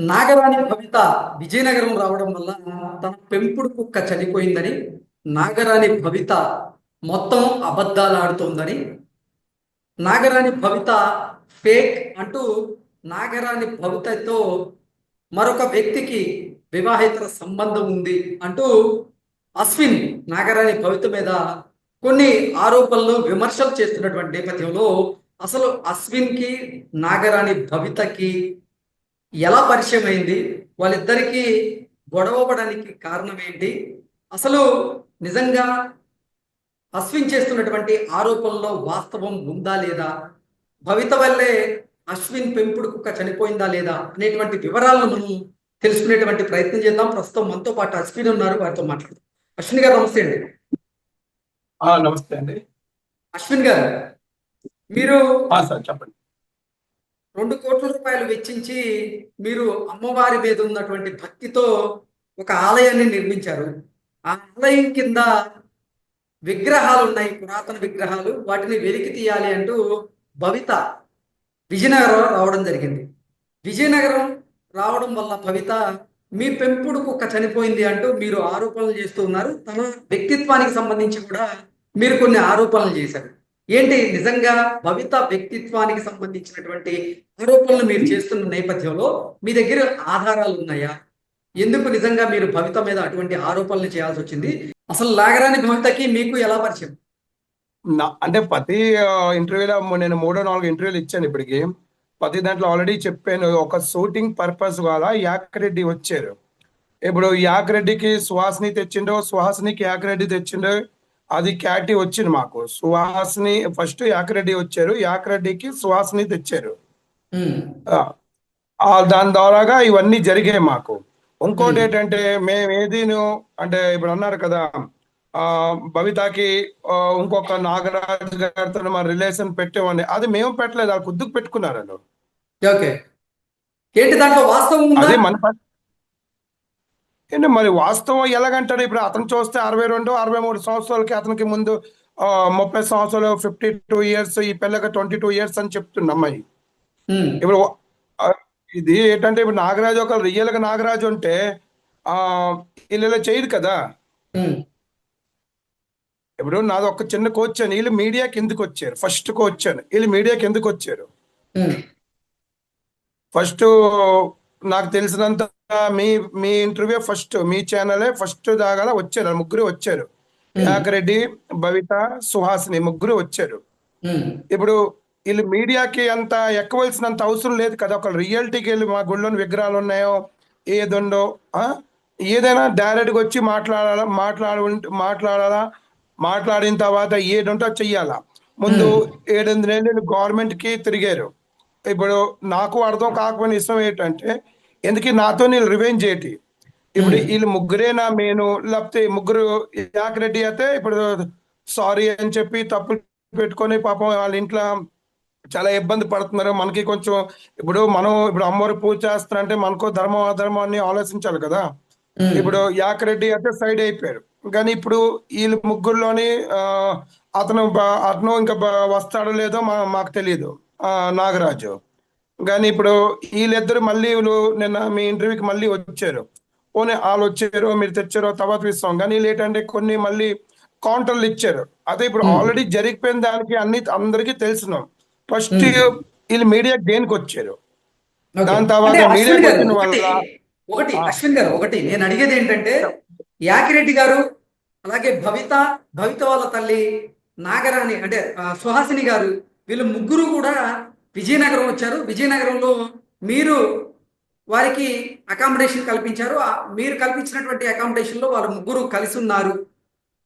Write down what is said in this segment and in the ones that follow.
నాగరాణి భవిత విజయనగరం రావడం వల్ల తన పెంపుడు కుక్క చనిపోయిందని నాగరాణి భవిత మొత్తం అబద్ధాలు ఆడుతోందని నాగరాణి భవిత ఫేక్ అంటూ నాగరాణి భవితతో మరొక వ్యక్తికి వివాహేతర సంబంధం ఉంది అంటూ అశ్విన్ నాగరాణి భవిత మీద కొన్ని ఆరోపణలు విమర్శలు చేస్తున్నటువంటి నేపథ్యంలో అసలు అశ్విన్కి నాగరాణి భవితకి ఎలా పరిచయం అయింది? వాళ్ళిద్దరికీ గొడవ పడడానికి కారణం ఏంటి? అసలు నిజంగా అశ్విన్ చేస్తున్నటువంటి ఆరోపణలో వాస్తవం ఉందా లేదా? భవిత వల్లే అశ్విన్ పెంపుడు కుక్క చనిపోయిందా లేదా? అనేటువంటి వివరాలను మనం తెలుసుకునేటువంటి ప్రయత్నం చేద్దాం. ప్రస్తుతం మనతో పాటు అశ్విన్ ఉన్నారు. వారితో మాట్లాడదాం. అశ్విన్ గారు నమస్తే అండి. నమస్తే అండి. అశ్విన్ గారు మీరు చెప్పండి. రెండు కోట్ల రూపాయలు వెచ్చించి మీరు అమ్మవారి మీద ఉన్నటువంటి భక్తితో ఒక ఆలయాన్ని నిర్మించారు. ఆ ఆలయం కింద విగ్రహాలు ఉన్నాయి పురాతన విగ్రహాలు. వాటిని వెలికి తీయాలి అంటూ భవిత విజయనగరం రావడం జరిగింది. విజయనగరం రావడం వల్ల భవిత మీ పెంపుడు కుక్క చనిపోయింది అంటూ మీరు ఆరోపణలు చేస్తూ ఉన్నారు. తన వ్యక్తిత్వానికి సంబంధించి కూడా మీరు కొన్ని ఆరోపణలు చేశారు. ఏంటి? నిజంగా భవిత వ్యక్తిత్వానికి సంబంధించినటువంటి ఆరోపణలు మీరు చేస్తున్న నేపథ్యంలో మీ దగ్గర ఆధారాలు ఉన్నాయా? ఎందుకు నిజంగా మీరు భవిత మీద అటువంటి ఆరోపణలు చేయాల్సి వచ్చింది? అసలు లాగరాని భవితకి మీకు ఎలా పరిచయం? అంటే ప్రతి ఇంటర్వ్యూలో నేను మూడో నాలుగు ఇంటర్వ్యూలు ఇచ్చాను ఇప్పటికి. ప్రతి దాంట్లో ఆల్రెడీ చెప్పాను ఒక షూటింగ్ పర్పస్ వల్ల యాక్రెడ్డి వచ్చారు. ఇప్పుడు యాక్రెడ్డికి సుహాస్ని తెచ్చిండో సుహాస్నికి యాక్రెడ్డి తెచ్చిండో అది క్యాటి వచ్చింది మాకు. సుహాస్ని ఫస్ట్ యాక్రెడ్డి వచ్చారు. యాక్రెడ్డికి సుహాస్ని తెచ్చారు. ఆ, ఆ, దాని ద్వారాగా ఇవన్నీ జరిగాయి మాకు. ఇంకోటి. ఏంటంటే మేము ఏదీను అంటే ఇప్పుడు అన్నారు కదా ఆ భవితాకి ఆ, ఇంకొక నాగరాజు గారితో మన రిలేషన్ పెట్టామని అది మేము పెట్టలేదు వాళ్ళు కుద్దుకు పెట్టుకున్నారు ఓకే. ఏంటి దాంట్లో వాస్తవం ఉందా? అదే మన ఏంటి మరి వాస్తవం ఎలాగంటారు? ఇప్పుడు అతను చూస్తే అరవై రెండు అరవై మూడు సంవత్సరాలకి అతనికి ముందు ముప్పై సంవత్సరాలు ఫిఫ్టీ టూ ఇయర్స్ ఈ పిల్లకి ట్వంటీ టూ ఇయర్స్ అని చెప్తుంది అమ్మాయి ఇప్పుడు ఇది ఏంటంటే ఇప్పుడు నాగరాజు ఒక రియల్గా నాగరాజు ఉంటే ఆ వీళ్ళు ఇలా చేయదు కదా. ఇప్పుడు నాది ఒక చిన్న కోచ్ అని వీళ్ళు మీడియాకి ఎందుకు వచ్చారు? ఫస్ట్ కోచ్ అని వీళ్ళు మీడియాకి ఎందుకు వచ్చారు? ఫస్ట్ నాకు తెలిసినంత మీ మీ ఇంటర్వ్యూ ఫస్ట్ మీ ఛానలే ఫస్ట్ దాగా వచ్చారు ముగ్గురు వచ్చారు. యాకరెడ్డి భవిత సుహాసిని ముగ్గురు వచ్చారు. ఇప్పుడు వీళ్ళు మీడియాకి అంత ఎక్కవలసినంత అవసరం లేదు కదా ఒక రియాలిటీకి వెళ్ళి మా గుళ్ళోని విగ్రహాలు ఉన్నాయో ఏదుండో? ఏదైనా డైరెక్ట్గా వచ్చి మాట్లాడాలా మాట్లాడ మాట్లాడాలా మాట్లాడిన తర్వాత ఏడుంటో చెయ్యాలా. ముందు ఏడెనిమిది నెలలు గవర్నమెంట్కి తిరిగారు. ఇప్పుడు నాకు అర్థం కాకపోయిన ఇష్టం ఏంటంటే ఎందుకు నాతో వీళ్ళు రివెంజ్ చేయటి? ఇప్పుడు వీళ్ళు ముగ్గురేనా నేను లేకపోతే ముగ్గురు యాకరెడ్డి అయితే ఇప్పుడు సారీ అని చెప్పి తప్పులు పెట్టుకొని పాపం వాళ్ళ ఇంట్లో చాలా ఇబ్బంది పడుతున్నారు. మనకి కొంచెం ఇప్పుడు మనం ఇప్పుడు అమ్మవారి పూజ చేస్తారంటే మనకు ధర్మం అధర్మం అన్ని ఆలోచించాలి కదా. ఇప్పుడు యాకరెడ్డి అయితే సైడ్ అయిపోయారు. కానీ ఇప్పుడు వీళ్ళు ముగ్గురులోని ఆ, అతను అతను ఇంకా వస్తాడో లేదో మాకు తెలియదు ఆ, నాగరాజు. కానీ ఇప్పుడు వీళ్ళిద్దరు మళ్ళీ వీళ్ళు నిన్న మీ ఇంటర్వ్యూకి మళ్ళీ వచ్చారు పోనీ వాళ్ళు వచ్చారు మీరు తెచ్చారో తర్వాత ఇస్తాం కానీ ఏంటంటే కొన్ని మళ్ళీ కౌంటర్లు ఇచ్చారు అదే ఇప్పుడు. ఆల్రెడీ జరిగిపోయిన దానికి అన్ని అందరికీ తెలిసినాం ఫస్ట్. వీళ్ళు మీడియా దేనికి వచ్చారు. దాని తర్వాత వచ్చిన ఒకటి. అశ్విన్ గారు ఒకటి నేను అడిగేది ఏంటంటే యాకిరెడ్డి గారు అలాగే భవిత భవిత వాళ్ళ తల్లి నాగరాణి అంటే సుహాసిని గారు వీళ్ళు ముగ్గురు కూడా విజయనగరం వచ్చారు. విజయనగరంలో మీరు వారికి అకామిడేషన్ కల్పించారు. మీరు కల్పించినటువంటి అకామిడేషన్లో వారు ముగ్గురు కలిసి ఉన్నారు.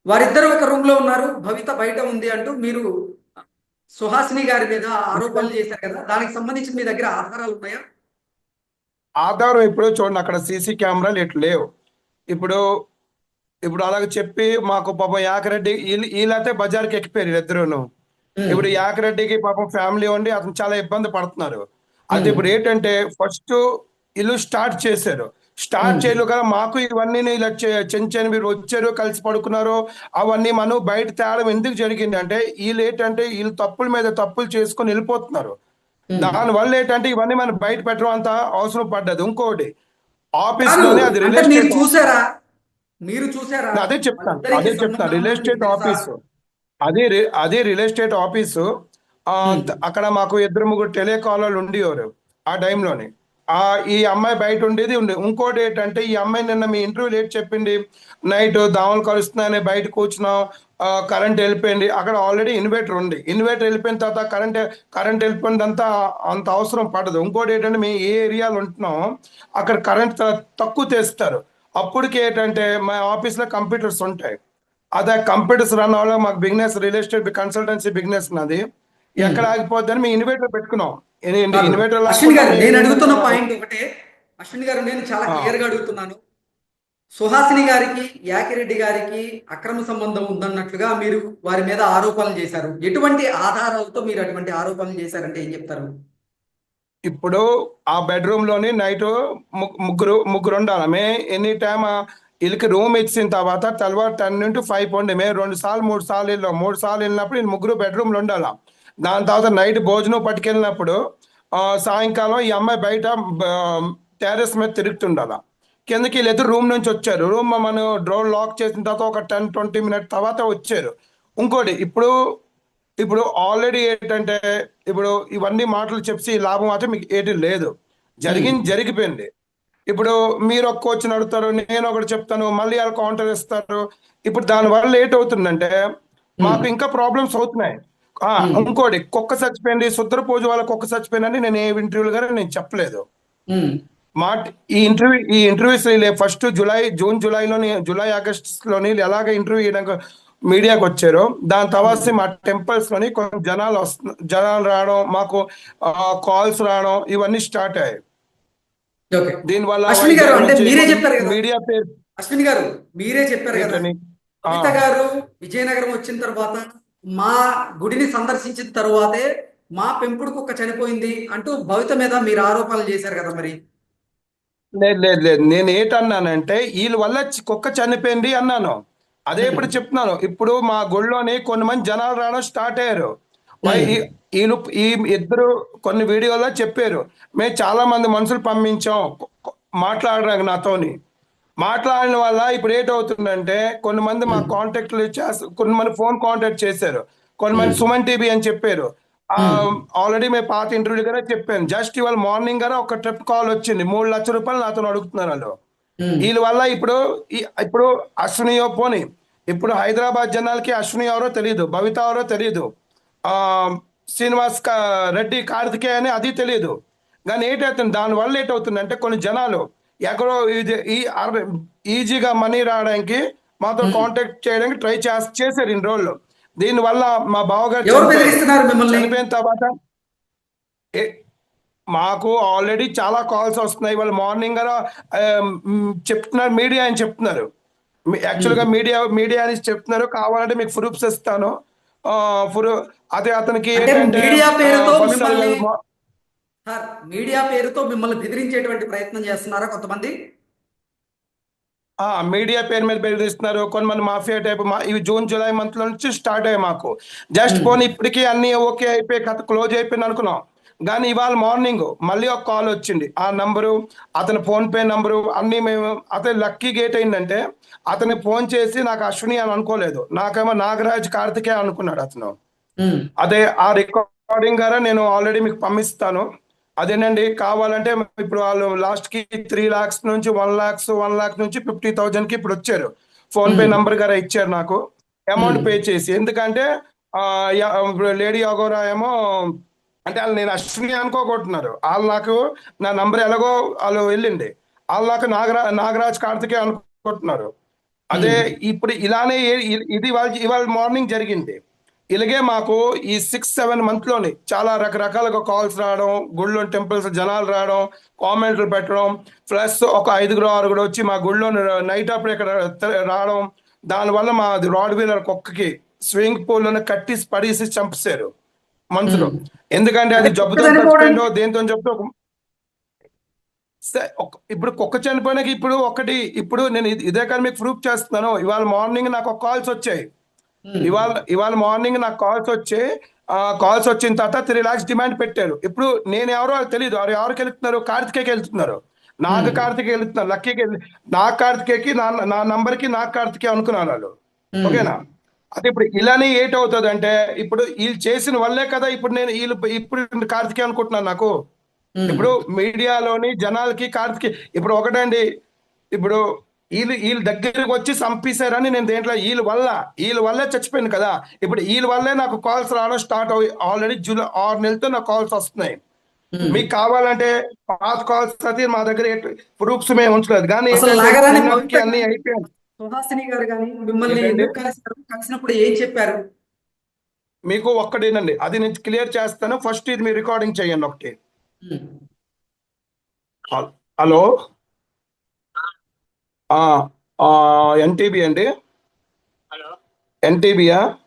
వారిద్దరు ఒక రూమ్లో ఉన్నారు. భవిత బయట ఉంది అంటూ మీరు సుహాసిని గారి మీద ఆరోపణలు చేశారు కదా. దానికి సంబంధించి మీ దగ్గర ఆధారాలు ఉన్నాయా? ఆధారం ఇప్పుడు చూడండి. అక్కడ సీసీ కెమెరాలు ఇట్లు లేవు. ఇప్పుడు ఇప్పుడు అలాగ చెప్పి మాకు పాప యాకరెడ్డి వీళ్ళు వీళ్ళైతే బజార్కి ఎక్కిపోయారు ఇద్దరును. ఇప్పుడు యాకరెడ్డికి పాపం ఫ్యామిలీ ఉండి అతను చాలా ఇబ్బంది పడుతున్నారు. అది ఇప్పుడు ఏంటంటే ఫస్ట్ వీళ్ళు స్టార్ట్ చేశారు. Start Hmm. చేయలు కదా మాకు ఇవన్నీ ఇలా చెంచని మీరు వచ్చారు కలిసి పడుకున్నారు అవన్నీ మనం బయట తేడం ఎందుకు జరిగింది అంటే వీళ్ళు ఏంటంటే వీళ్ళు తప్పుల మీద తప్పులు చేసుకొని వెళ్ళిపోతున్నారు. దాని వల్ల ఏంటంటే ఇవన్నీ మనం బయట పెట్టడం అంత అవసరం పడ్డది. ఇంకోటి ఆఫీస్లోనే అది రియల్ ఎస్టేట్ చూసారా? మీరు చూసారా? అదే చెప్తాను అదే చెప్తాను రియల్ ఎస్టేట్? ఆఫీసు అదే రి- అదే రియల్ ఎస్టేట్ ఆఫీసు అక్కడ మాకు ఇద్దరు ముగ్గురు టెలికాలర్లు ఉండేవారు ఆ టైంలోనే. ఆ ఈ అమ్మాయి బయట ఉండేది ఉండే. ఇంకోటి ఏంటంటే ఈ అమ్మాయి నిన్న మీ ఇంటర్వ్యూ లేట్ చెప్పింది. నైట్ దావలు కలుస్తున్నాయని బయట కూర్చున్నాం కరెంట్ వెళ్ళిపోయింది. అక్కడ ఆల్రెడీ ఇన్వర్టర్ ఉంది. ఇన్వర్టర్ వెళ్ళిపోయిన తర్వాత కరెంట్ కరెంట్ వెళ్ళిపోయిందంతా అంత అవసరం పడదు. ఇంకోటి ఏంటంటే మేము ఏ ఏరియాలో ఉంటున్నాం అక్కడ కరెంట్ తక్కువ తెస్తారు. అప్పటికి ఏంటంటే మా ఆఫీస్లో కంప్యూటర్స్ ఉంటాయి. అదే కంప్యూటర్స్ రన్ అవ్వడం మాకు business real estate consultancy business నాది ఎక్కడ ఆగిపోద్దని మేము ఇన్వర్టర్ పెట్టుకున్నాం. కాదు. ఇన్వర్టర్ అశ్విన్ గారు నేను అడుగుతున్న పాయింట్ ఒకటే. అశ్విన్ గారు నేను చాలా. క్లియర్గా అడుగుతున్నాను. సుహాసిని గారికి యాకిరెడ్డి గారికి అక్రమ సంబంధం ఉందన్నట్లుగా మీరు వారి మీద ఆరోపణలు చేశారు. ఎటువంటి ఆధారాలతో మీరు అటువంటి ఆరోపణలు చేశారంటే ఏం చెప్తారు? ఇప్పుడు ఆ బెడ్రూమ్లోని నైట్ ముగ్గురు ముగ్గురు ఉండాలి. ఎనీ టైమ్ వీళ్ళకి రూమ్ ఇచ్చిన తర్వాత తెల్లవారు టెన్ నుండి ఫైవ్ పోండి. మేము రెండు సార్లు మూడు సార్లు వెళ్ళాం. మూడు సార్లు వెళ్ళినప్పుడు వీళ్ళు ముగ్గురు బెడ్రూమ్లో ఉండాలి. దాని తర్వాత నైట్ భోజనం పట్టుకెళ్ళినప్పుడు ఆ, సాయంకాలం ఈ అమ్మాయి బయట టెర్రస్ మీద తిరుగుతుండాల. కిందకి వీళ్ళిద్దరు రూమ్ నుంచి వచ్చారు. రూమ్ మనం డోర్ లాక్ చేసిన తర్వాత ఒక టెన్ ట్వంటీ మినిట్ తర్వాత వచ్చారు. ఇంకోటి ఇప్పుడు ఇప్పుడు ఆల్రెడీ ఏంటంటే ఇప్పుడు ఇవన్నీ మాటలు చెప్పి లాభం మాత్రం మీకు ఏంటి లేదు. జరిగింది జరిగిపోయింది. ఇప్పుడు మీరు ఒక కోచ్ అడుగుతారు నేను ఒకటి చెప్తాను మళ్ళీ వాళ్ళు కౌంటర్ ఇస్తారు ఇప్పుడు దాని వల్ల లేట్ అవుతుందంటే మాకు ఇంకా ప్రాబ్లమ్స్ అవుతున్నాయి. ఆ, ఇంకోటి కుక్క చచ్చిపోయింది శుద్ర పూజ వాళ్ళ కుక్క చచ్చిపోయిందని నేను ఏ ఇంటర్వ్యూలు కానీ నేను చెప్పలేదు. మా ఈ ఇంటర్వ్యూ ఈ ఇంటర్వ్యూస్ ఫస్ట్ జూలై జూన్ జూలైలోని జూలై ఆగస్ట్లోని ఎలాగ ఇంటర్వ్యూ చేయడానికి మీడియాకి వచ్చారు దాని తర్వాత మా టెంపుల్స్లోని కొంచెం జనాలు వస్తు జనాలు రావడం మాకు కాల్స్ రావడం ఇవన్నీ స్టార్ట్ అయ్యాయి. దీని వల్ల అశ్విని గారు, అంటే మీరే చెప్పారు కదా. మీడియా పేరు అశ్విని గారు మీరే చెప్పారు కదా. కవిత గారు విజయనగరం వచ్చిన తర్వాత మా గుడిని సందర్శించిన తరువాతే మా పెంపుడు కుక్క చనిపోయింది అంటూ భవిత మీద మీరు ఆరోపణలు చేశారు కదా మరి. లేదు లేదు లేదు. నేను ఏంటన్నానంటే వీళ్ళ వల్ల కుక్క చనిపోయింది అన్నాను. అదే ఇప్పుడు చెప్తున్నాను. ఇప్పుడు మా గుళ్ళోని కొన్ని మంది జనాలు రావడం స్టార్ట్ అయ్యారు. వీళ్ళు ఈ ఇద్దరు కొన్ని వీడియోలో చెప్పారు. మేము చాలా మంది మనుషులు పంపించాం. మాట్లాడడానికి నాతోని. మాట్లాడిన వల్ల ఇప్పుడు ఏంటవుతుందంటే కొన్ని మంది మా కాంటాక్ట్లు చేస్తారు కొన్ని మంది ఫోన్ కాంటాక్ట్ చేశారు. కొన్ని మంది సుమన్ టీవీ అని చెప్పారు. ఆల్రెడీ మేము పాత ఇంటర్వ్యూ గానే చెప్పాను. జస్ట్ ఇవాళ మార్నింగ్ గానే ఒక ట్రిప్ కాల్ వచ్చింది. మూడు లక్షల రూపాయలు నాతో అడుగుతున్నారు వాళ్ళు. వీళ్ళ వల్ల ఇప్పుడు ఇప్పుడు అశ్విని పోని. ఇప్పుడు హైదరాబాద్ జనాలకి అశ్విని ఎవరో తెలియదు భవిత ఎవరో తెలియదు శ్రీనివాస్ కా- రెడ్డి కార్తికేయ అని అది తెలియదు కానీ ఏంటవుతుంది? దాని వల్ల ఏంటవుతుంది అంటే కొన్ని జనాలు ఎక్కడో ఇది ఈ ఈజీగా మనీ రావడానికి మాతో కాంటాక్ట్ చేయడానికి ట్రై చేశారు ఇన్ని రోజులు. దీని వల్ల మా బావగారు చనిపోయిన తర్వాత ఏ- మాకు ఆల్రెడీ చాలా కాల్స్ వస్తున్నాయి. వాళ్ళు మార్నింగ్ గారు చెప్తున్నారు మీడియా అని చెప్తున్నారు. యాక్చువల్గా మీడియా మీడియా అని చెప్తున్నారు. కావాలంటే మీకు ప్రూఫ్స్ ఇస్తాను. అదే అతనికి మీడియా పేరుతో మిమ్మల్ని- సార్ మీడియా పేరుతో మిమ్మల్ని బెదిరించేటువంటి ప్రయత్నం చేస్తున్నారా కొంతమంది? ఆ మీడియా పేరు మీద బెదిరిస్తున్నారు. కొంతమంది మాఫియా టైప్ ఇవి జూన్ జూలై మంత్లో నుంచి స్టార్ట్ అయ్యాయి మాకు. జస్ట్ పోనీ ఇప్పటికీ అన్ని ఓకే అయిపోయి కథ క్లోజ్ అయిపోయింది అనుకున్నాం. కానీ ఇవాళ మార్నింగ్ మళ్ళీ ఒక కాల్ వచ్చింది. ఆ నంబరు అతని ఫోన్ పే నంబరు అన్ని మేము అతని లక్కీ గేట్ అయిందంటే అతని ఫోన్ చేసి నాకు అశ్విని అని అనుకోలేదు. నాకేమో నాగరాజ్ కార్తికే అనుకున్నాడు అతను. అదే ఆ రికార్డింగ్ ద్వారా నేను ఆల్రెడీ మీకు పంపిస్తాను. అదేనండి కావాలంటే ఇప్పుడు వాళ్ళు లాస్ట్కి త్రీ లాక్స్ నుంచి వన్ లాక్స్ వన్ లాక్ నుంచి ఫిఫ్టీ థౌజండ్కి ఇప్పుడు వచ్చారు. ఫోన్ పే నంబర్ గారా ఇచ్చారు నాకు. అమౌంట్ పే చేసి. ఎందుకంటే లేడీ అగోరా ఏమో అంటే వాళ్ళు నేను అశ్విని అనుకోకుంటున్నారు వాళ్ళు నాకు నా నంబర్ ఎలాగో వాళ్ళు వెళ్ళింది వాళ్ళు నాకు నాగరా నాగరాజ్ కార్తికే అనుకుంటున్నారు అదే ఇప్పుడు ఇలానే ఇది ఇవాళ ఇవాళ మార్నింగ్ జరిగింది. ఇలాగే మాకు ఈ సిక్స్ సెవెన్ మంత్లోని చాలా రకరకాలుగా కాల్స్ రావడం గుళ్ళో టెంపుల్స్ జనాలు రావడం కామెంట్లు పెట్టడం ప్లస్ ఒక ఐదుగురు ఆరుగురు వచ్చి మా గుళ్ళో నైట్ అప్పుడు ఇక్కడ రావడం. దానివల్ల మా రాడ్ వీలర్ కుక్కకి స్వింగ్ పూల్లోనే కట్టేసి పడేసి చంపేశారు. మనుషులు ఎందుకంటే అది జబ్బుతో చచ్చిపోయిందో దేంతో చెప్తే ఇప్పుడు కుక్క చనిపోయినాక ఇప్పుడు ఒకటి ఇప్పుడు నేను ఇది- కానీ మీకు ప్రూఫ్ చేస్తున్నాను. ఇవాళ మార్నింగ్ నాకు ఒక కాల్స్ వచ్చాయి. ఇవాళ ఇవాళ మార్నింగ్ నాకు కాల్స్ వచ్చి కాల్స్ వచ్చిన తర్వాత త్రీ లాక్స్ డిమాండ్ పెట్టారు. ఇప్పుడు నేను ఎవరో తెలియదు వారు ఎవరికి వెళ్తున్నారు? కార్తికేయకి వెళ్తున్నారు. నాకు కార్తికేయ వెళ్తున్నారు. లక్కీకి నా కార్తికేయకి నా నా నంబర్కి నాకు కార్తికేయ అనుకున్నారు వాళ్ళు. ఓకేనా? అదే ఇప్పుడు ఇలానే ఏట్ అవుతుంది అంటే ఇప్పుడు వీళ్ళు చేసిన వల్లే కదా ఇప్పుడు నేను వీళ్ళు ఇప్పుడు కార్తికేయ అనుకుంటున్నాను నాకు. ఇప్పుడు మీడియాలోని జనాలకి కార్తికేయ ఇప్పుడు ఒకటండి ఇప్పుడు వీళ్ళు వీళ్ళ దగ్గరికి వచ్చి చంపేశారని నేను దేంట్లో వీళ్ళ వల్ల వీళ్ళ వల్లే చచ్చిపోయింది కదా. ఇప్పుడు వీళ్ళ వల్లే నాకు కాల్స్ రావడం స్టార్ట్ అవి ఆల్రెడీ జూలై ఆరు నెలలతో నాకు కాల్స్ వస్తున్నాయి. మీకు కావాలంటే పాత కాల్స్ అది మా దగ్గర ప్రూఫ్స్ మేము ఉంచలేదు. కానీ అన్ని అయిపోయాయి. సుహాసిని గారు కానీ మిమ్మల్ని? ఎందుకు కలిసినప్పుడు ఏం చెప్పారు? మీకు ఒక్కటేనండి. అది నేను క్లియర్ చేస్తాను. ఫస్ట్ ఇది మీరు రికార్డింగ్ చేయండి ఒకటి. హల్- ఎన్టీబీ అండి? హలో? ఎన్టీబీయా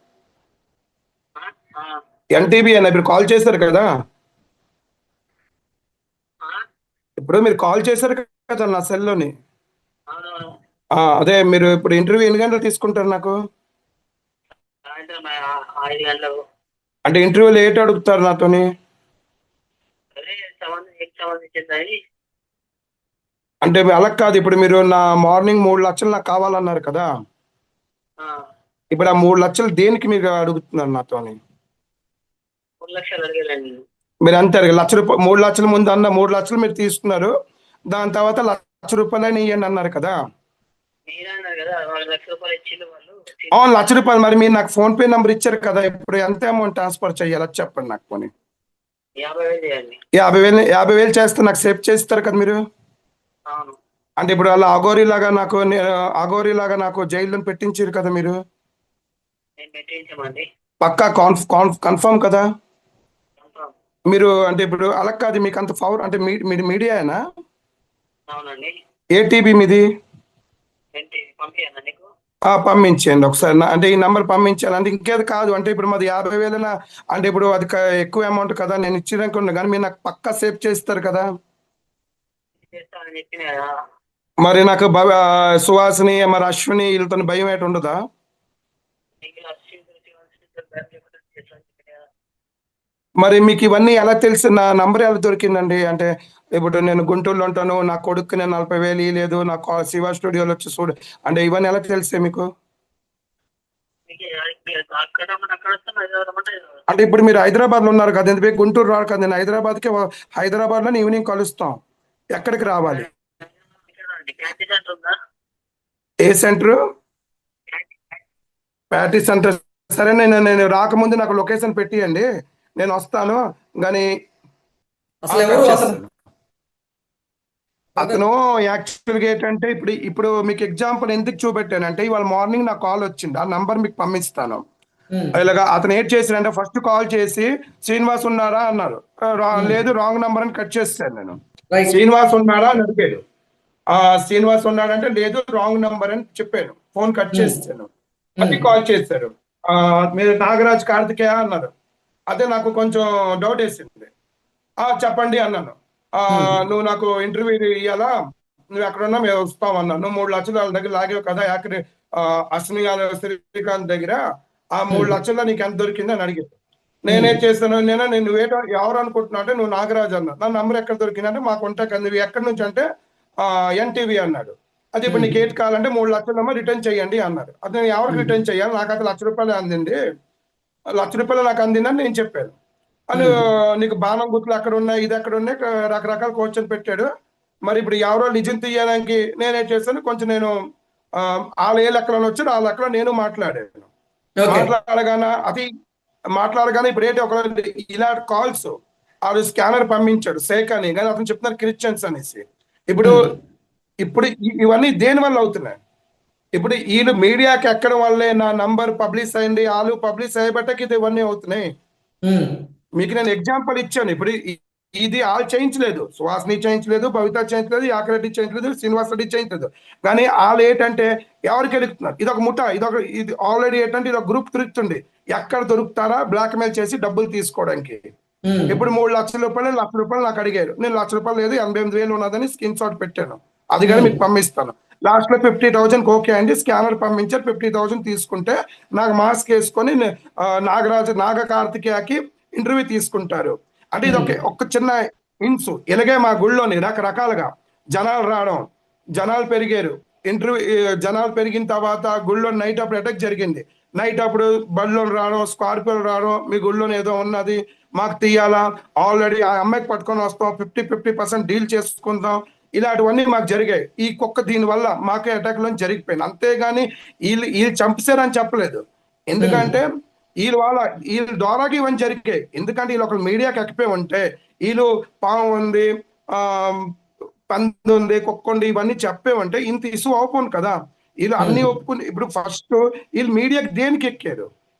ఎన్టీబీ అని మీరు కాల్ చేశారు కదా? ఇప్పుడు మీరు కాల్ చేశారు కదా నా సెల్లోని. అదే మీరు ఇప్పుడు ఇంటర్వ్యూ ఎన్ని గంటలు తీసుకుంటారు నాకు? అంటే ఇంటర్వ్యూ లేట్ అడుగుతారు నాతోని. అంటే అలా కాదు ఇప్పుడు మీరు నా మార్నింగ్ మూడు లక్షలు నాకు కావాలన్నారు కదా. ఇప్పుడు ఆ మూడు లక్షలు దేనికి మీరు అడుగుతున్నారు నాతోని? మీరు అంతే. లక్ష రూపాయలు మూడు లక్షల ముందు అన్న మూడు లక్షలు మీరు తీసుకున్నారు. దాని తర్వాత లక్ష రూపాయలని ఇవ్వండి అన్నారు కదా. అవును లక్ష రూపాయలు మరి మీరు నాకు ఫోన్ పే నెంబర్ ఇచ్చారు కదా ఇప్పుడు ఎంత అమౌంట్ ట్రాన్స్ఫర్ చేయాలి చెప్పండి నాకు పోనీ. యాభై వేలు యాభై వేలు చేస్తే నాకు సేవ్ చేస్తారు కదా మీరు? అంటే ఇప్పుడు అలా అగోరి లాగా నాకు అగోరి లాగా నాకు జైల్లో పెట్టించారు కదా మీరు? పక్కా కాన్ఫ్ కాన్ఫ్ కన్ఫర్మ్ కదా. మీరు అంటే ఇప్పుడు అలా కాదు మీకు అంత పవర్ అంటే మీడియానా ఏ టీవీ మీది ఏంటి పంపించాను నీకు ఆ, పంపించండి ఒకసారి. అంటే ఈ నంబర్ పంపించాలి అంటే ఇంకేది కాదు. అంటే ఇప్పుడు మాది యాభై వేల అంటే ఇప్పుడు అది ఎక్కువ అమౌంట్ కదా నేను ఇచ్చినాక కానీ మీరు నాకు పక్కా సేవ్ చేస్తారు కదా. మరి నాకు సుహాసిని మరి అశ్విని వీళ్ళతో భయం ఏంటి ఉండదా? మరి మీకు ఇవన్నీ ఎలా తెలుసు? నా నంబర్ ఎలా దొరికిందండి? అంటే ఇప్పుడు నేను గుంటూరులో ఉంటాను నా కొడుకు నేను నలభై వేలు ఇవ్వలేదు నా కా- శివ స్టూడియోలో వచ్చి చూడు. అంటే ఇవన్నీ ఎలా తెలిసే మీకు? హైదరాబాద్ హైదరాబాద్. అంటే ఇప్పుడు మీరు హైదరాబాద్లో ఉన్నారు కదా ఎందుకు గుంటూరు రారు కదా? నేను హైదరాబాద్కి హైదరాబాద్లో ఈవినింగ్ కలుస్తాం. ఎక్కడికి రావాలి? ఏ సెంటర్? ప్యాటీ సెంటర్. సరే నేను నేను రాకముందు నాకు లొకేషన్ పెట్టియండి. నేను వస్తాను కానీ అసలు ఎవరు అసలు అతను యాక్చువల్గా ఏంటంటే ఇప్పుడు ఇప్పుడు మీకు ఎగ్జాంపుల్ ఎందుకు చూపెట్టానంటే ఇవాళ మార్నింగ్ నా కాల్ వచ్చింది. ఆ నంబర్ మీకు పంపిస్తాను. ఇలాగా అతను ఏం చేశాడంటే ఫస్ట్ కాల్ చేసి శ్రీనివాస్ ఉన్నారా? అన్నారు. లేదు రాంగ్ నంబర్ అని కట్ చేస్తాను నేను. శ్రీనివాస్ ఉన్నాడా? అని అడిగాడు. ఆ శ్రీనివాస్ ఉన్నాడంటే లేదు రాంగ్ నంబర్ అని చెప్పాను. ఫోన్ కట్ చేస్తాను మళ్ళీ కాల్ చేశారు. ఆ, మీరు నాగరాజ్ కార్తికేయ? అన్నారు. అదే నాకు కొంచెం డౌట్ వేసింది. ఆ చెప్పండి అన్నాను. నువ్వు నాకు ఇంటర్వ్యూ ఇవ్వాలా నువ్వు ఎక్కడ ఉన్నా మేము వస్తాం అన్నాను నువ్వు మూడు లక్షలు వాళ్ళ దగ్గర లాగేవు కదా యాక్రి అశ్విని శ్రీకాంత్ దగ్గర. ఆ మూడు లక్షల్లో నీకు ఎంత దొరికింది అని అడిగాడు. నేనేం చేస్తాను నేను నేను నువ్వేటో ఎవరు అనుకుంటున్నావు అంటే నువ్వు నాగరాజ్ అన్నా. నా నంబర్ ఎక్కడ దొరికిందంటే మాకు ఉంటాయి కదా నువ్వు ఎక్కడి నుంచి అంటే ఎన్టీవీ అన్నాడు. అది ఇప్పుడు నీకు ఏటి కావాలంటే మూడు లక్షలమ్మా రిటర్న్ చేయండి అన్నారు. అది నేను ఎవరికి రిటర్న్ చేయాలి? నాకు అది లక్ష రూపాయలు అందింది. లక్ష రూపాయలు నాకు అందిందని నేను చెప్పాను. అని నీకు బాణం గుర్తులు అక్కడ ఉన్నాయి ఇది అక్కడ ఉన్నాయి రకరకాల క్వశ్చన్ పెట్టాడు. మరి ఇప్పుడు ఎవరో నిజం తీయడానికి నేనేం చేశాను కొంచెం నేను వాళ్ళ ఏ లెక్కలో వచ్చాడు ఆ లెక్కలో నేను మాట్లాడాను. మాట్లాడగానే అది మాట్లాడగానే ఇప్పుడు ఏంటి ఒక ఇలా కాల్స్ ఆడు స్కానర్ పంపించాడు సేక్ అని. కానీ అతను చెప్తున్నారు క్రిస్టియన్స్ అనేసి. ఇప్పుడు ఇప్పుడు ఇవన్నీ దేని వల్ల అవుతున్నాయి? ఇప్పుడు వీళ్ళు మీడియాకి ఎక్కడం వల్లే నా నంబర్ పబ్లిష్ అయింది వాళ్ళు పబ్లిష్ అయ్యేబట్టకి ఇది ఇవన్నీ అవుతున్నాయి. మీకు నేను ఎగ్జాంపుల్ ఇచ్చాను. ఇప్పుడు ఇది వాళ్ళు చేయించలేదు. సుహాస్ని చేయించలేదు భవిత చేయించలేదు యాకరెడ్డి చేయించలేదు శ్రీనివాస్ రెడ్డి చేయించలేదు. కానీ వాళ్ళు ఏంటంటే ఎవరికి ఎదుగుతున్నారు? ఇది ఒక ముఠ ఇది ఒక ఇది ఆల్రెడీ ఏంటంటే ఇది ఒక గ్రూప్ తిరుగుతుంది. ఎక్కడ దొరుకుతారా? బ్లాక్ మెయిల్ చేసి డబ్బులు తీసుకోవడానికి. ఇప్పుడు మూడు లక్షల రూపాయలు లక్ష రూపాయలు నాకు అడిగారు. నేను లక్ష రూపాయలు లేదు ఎనభై ఎనిమిది వేలు ఉన్నదని స్క్రీన్ షాట్ పెట్టాను. అది కానీ మీకు పంపిస్తాను. లాస్ట్లో ఫిఫ్టీ థౌజండ్ ఓకే అండి. స్కానర్ పంపించారు. ఫిఫ్టీ థౌజండ్ తీసుకుంటే నాకు మాస్క్ వేసుకొని నాగరాజు నాగ కార్తికేయకి ఇంటర్వ్యూ తీసుకుంటారు. అంటే ఇది ఒక ఒక చిన్న ఇన్సు ఇలాగే మా గుళ్ళోని రకరకాలుగా జనాలు రావడం జనాలు పెరిగారు. ఇంటర్వ్యూ జనాలు పెరిగిన తర్వాత గుళ్ళో నైట్ అప్పుడు అటాక్ జరిగింది. నైట్ అప్పుడు బళ్ళో రావడం స్కార్పియోలు రావడం మీ గుళ్ళో ఏదో ఉన్నది మాకు తీయాలా ఆల్రెడీ ఆ అమ్మాయికి పట్టుకొని వస్తాం ఫిఫ్టీ ఫిఫ్టీ పర్సెంట్ డీల్ చేసుకుందాం ఇలాంటివన్నీ మాకు జరిగాయి. ఈ కుక్క దీని వల్ల మాకే అటాక్లో జరిగిపోయింది. అంతేగాని వీళ్ళు వీళ్ళు చంపేశారని చెప్పలేదు. ఎందుకంటే వీళ్ళు వాళ్ళ వీళ్ళ ద్వారాకి ఇవన్నీ జరిగాయి ఎందుకంటే వీళ్ళు ఒక మీడియాకి ఎక్కిపోయి ఉంటే వీళ్ళు పాము ఉంది ఆ పంది ఉంది కుక్క ఉంది ఇవన్నీ చెప్పే ఉంటే ఇంత ఇసు అవుపోను కదా. వీళ్ళు అన్ని ఒప్పుకుని ఇప్పుడు ఫస్ట్ వీళ్ళు మీడియాకి దేనికి ఎక్కారు?